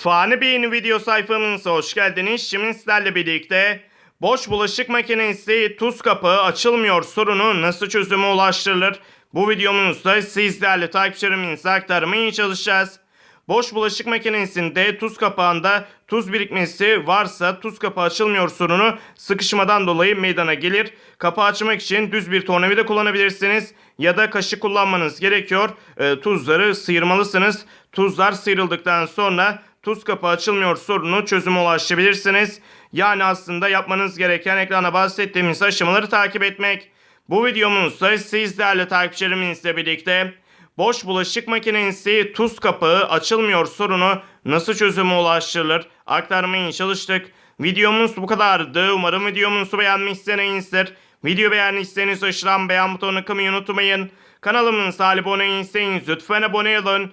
Fani Bey'in video sayfamıza hoş geldiniz. Şimdi sizlerle birlikte boş bulaşık makinesi tuz kapağı açılmıyor sorunu nasıl çözüme ulaştırılır? Bu videomuzda sizlerle takipçilerimize aktarmaya çalışacağız. Boş bulaşık makinesinde tuz kapağında tuz birikmesi varsa tuz kapağı açılmıyor sorunu sıkışmadan dolayı meydana gelir. Kapağı açmak için düz bir tornavida kullanabilirsiniz ya da kaşık kullanmanız gerekiyor. E, tuzları sıyırmalısınız. Tuzlar sıyrıldıktan sonra tuz kapağı açılmıyor sorunu çözüme ulaşabilirsiniz. Yani aslında yapmanız gereken ekrana bahsettiğimiz aşamaları takip etmek. Bu videomuzda sizlerle takipçilerimizle birlikte boş bulaşık makinesi tuz kapağı açılmıyor sorunu nasıl çözüme ulaştırılır aktarmaya çalıştık. Videomuz bu kadardı. Umarım videomuzu beğenmişsinizdir. Video beğendiyseniz aşağıdan beğen butonuna kılmayı unutmayın. Kanalımıza abone değilseniz lütfen abone olun.